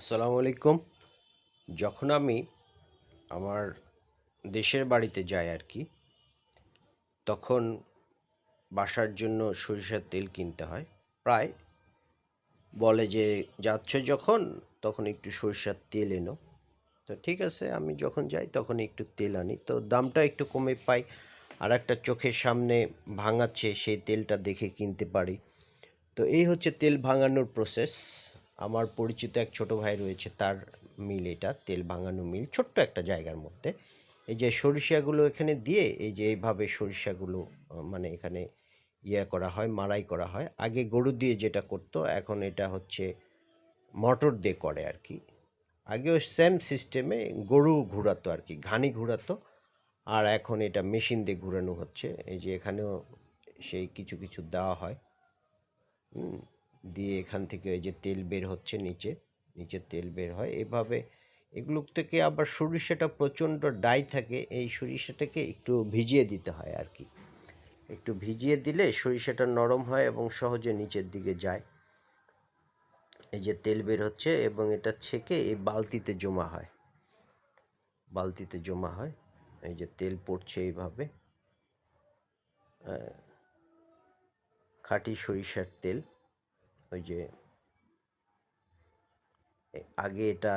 আসসালামু আলাইকুম। যখন আমি আমার দেশের বাড়িতে যাই আর কি, তখন বাসার জন্য সরিষার তেল কিনতে হয়। প্রায় বলে যে, যাচ্ছ যখন, তখন একটু সরিষার তেল এনো। তো ঠিক আছে, আমি যখন যাই, তখন একটু তেল আনি। তো দামটা একটু কমে পাই, আর একটা চোখের সামনে ভাঙাচ্ছে, সেই তেলটা দেখে কিনতে পারি। তো এই হচ্ছে তেল ভাঙানোর প্রসেস আমার পরিচিত এক ছোট ভাই রয়েছে তার মিল এটা তেল ভাঙানো মিল ছোট্ট একটা জায়গার মধ্যে। এই যে সরিষাগুলো এখানে দিয়ে এই যে এইভাবে সরিষাগুলো মানে এখানে ইয়ে করা হয় মাড়াই করা হয়। আগে গরু দিয়ে যেটা করতো এখন এটা হচ্ছে মটর দিয়ে করে আর কি। আগেও সেম সিস্টেমে গরু ঘোরাতো আর কি ঘানি ঘোরাতো আর এখন এটা মেশিন দিয়ে ঘোরানো হচ্ছে। এই যে এখানেও সেই কিছু কিছু দেওয়া হয়। হুম, দিয়ে এখান থেকে ওই যে তেল বের হচ্ছে নিচে নিচে তেল বের হয়। এভাবে এগুলো থেকে আবার সরিষাটা প্রচণ্ড ডাই থাকে, এই সরিষাটাকে একটু ভিজিয়ে দিতে হয় আর কি। একটু ভিজিয়ে দিলে সরিষাটা নরম হয় এবং সহজে নিচের দিকে যায়। এই যে তেল বের হচ্ছে এবং এটা ছেঁকে এই বালতিতে জমা হয়। বালতিতে জমা হয়, এই যে তেল পড়ছে এইভাবে। খাঁটি সরিষার তেল। ওই যে আগে এটা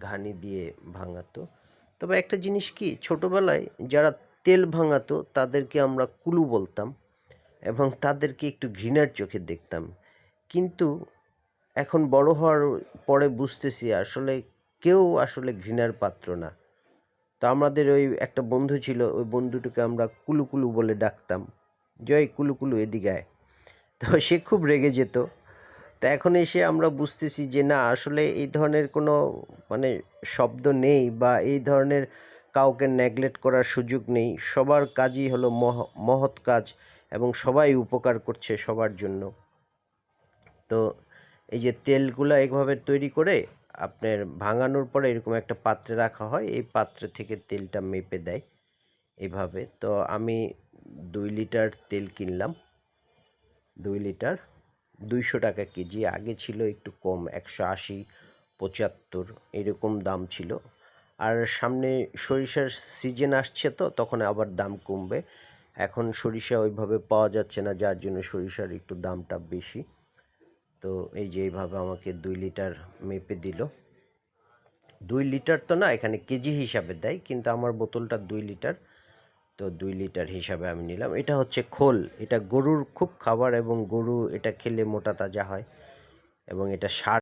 ঘানি দিয়ে ভাঙাতো। তবে একটা জিনিস কি, ছোটবেলায় যারা তেল ভাঙাতো, তাদেরকে আমরা কুলু বলতাম এবং তাদেরকে একটু ঘৃণার চোখে দেখতাম। কিন্তু এখন বড় হওয়ার পরে বুঝতেছি আসলে কেউ আসলে ঘৃণার পাত্র না। তো আমাদের ওই একটা বন্ধু ছিল, ওই বন্ধুটিকে আমরা কুলু কুলু বলে ডাকতাম। জয় কুলু কুলু এদিকে আয়। তো সে খুব রেগে যেত। তা এখন এসে আমরা বুঝতেছি যে না, আসলে এই ধরনের কোনো মানে শব্দ নেই বা এই ধরনের কাউকে নেগলেক্ট করার সুযোগ নেই। সবার কাজই হলো মহ, মহৎ কাজ এবং সবাই উপকার করছে সবার জন্য। তো এই যে তেলগুলো এইভাবে তৈরি করে আপনার ভাঙানোর পরে এরকম একটা পাত্রে রাখা হয়, এই পাত্রে থেকে তেলটা মেপে দেয়। এইভাবে তো আমি দুই লিটার তেল কিনলাম। দুই লিটার, দুইশো টাকা কেজি। আগে ছিল একটু কম, একশো আশি, পঁচাত্তর, এরকম দাম ছিল। আর সামনে সরিষার সিজন আসছে তো, তখন আবার দাম কমবে। এখন সরিষা ওইভাবে পাওয়া যাচ্ছে না, যার জন্য সরিষার একটু দামটা বেশি। তো এই যে এইভাবে আমাকে দুই লিটার মেপে দিল। দুই লিটার তো না, এখানে কেজি হিসাবে দেয়, কিন্তু আমার বোতলটা দুই লিটার। তো দুই লিটার হিসাবে আমি নিলাম। এটা হচ্ছে খোল। এটা গরুর খুব খাবার এবং গরু এটা খেলে মোটা তাজা হয় এবং এটা সার